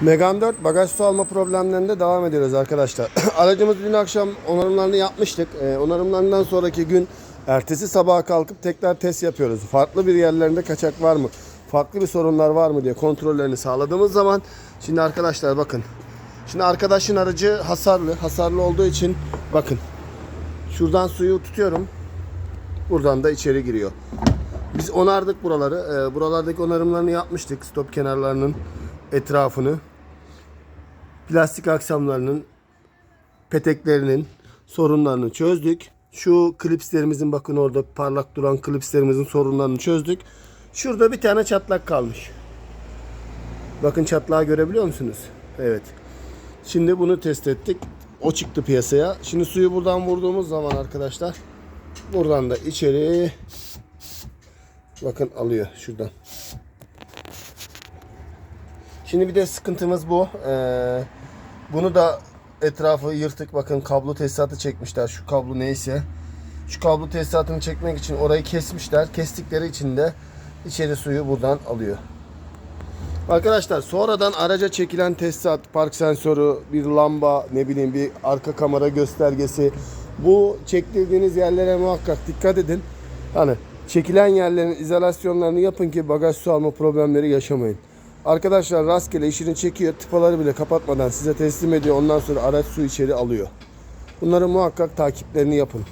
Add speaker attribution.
Speaker 1: Megane 4 bagaj su alma problemlerinde devam ediyoruz arkadaşlar. Aracımız dün akşam onarımlarını yapmıştık. Ee, onarımlarından sonraki gün ertesi sabaha kalkıp tekrar test yapıyoruz. Farklı bir yerlerinde kaçak var mı? Farklı bir sorunlar var mı diye kontrollerini sağladığımız zaman şimdi arkadaşlar bakın. Şimdi arkadaşın aracı hasarlı. Hasarlı olduğu için bakın. Şuradan suyu tutuyorum. Buradan da içeri giriyor. Biz onardık buraları. Ee, buralardaki onarımlarını yapmıştık. Stop kenarlarının etrafını. Plastik aksamlarının peteklerinin sorunlarını çözdük. Şu klipslerimizin bakın orada parlak duran klipslerimizin sorunlarını çözdük. Şurada bir tane çatlak kalmış. Bakın çatlağı görebiliyor musunuz? Evet. Şimdi bunu test ettik. O çıktı piyasaya. Şimdi suyu buradan vurduğumuz zaman arkadaşlar buradan da içeri bakın alıyor şuradan. Şimdi bir de sıkıntımız bu. Ee, bunu da etrafı yırtık. Bakın kablo tesisatı çekmişler. Şu kablo neyse. Şu kablo tesisatını çekmek için orayı kesmişler. Kestikleri için de içeri suyu buradan alıyor. Arkadaşlar sonradan araca çekilen tesisat, park sensörü, bir lamba, ne bileyim bir arka kamera göstergesi. Bu çektirdiğiniz yerlere muhakkak dikkat edin. Hani çekilen yerlerin izolasyonlarını yapın ki bagaj su alma problemleri yaşamayın. Arkadaşlar rastgele işini çekiyor, tıpaları bile kapatmadan size teslim ediyor. Ondan sonra araç su içeri alıyor. Bunları muhakkak takiplerini yapın.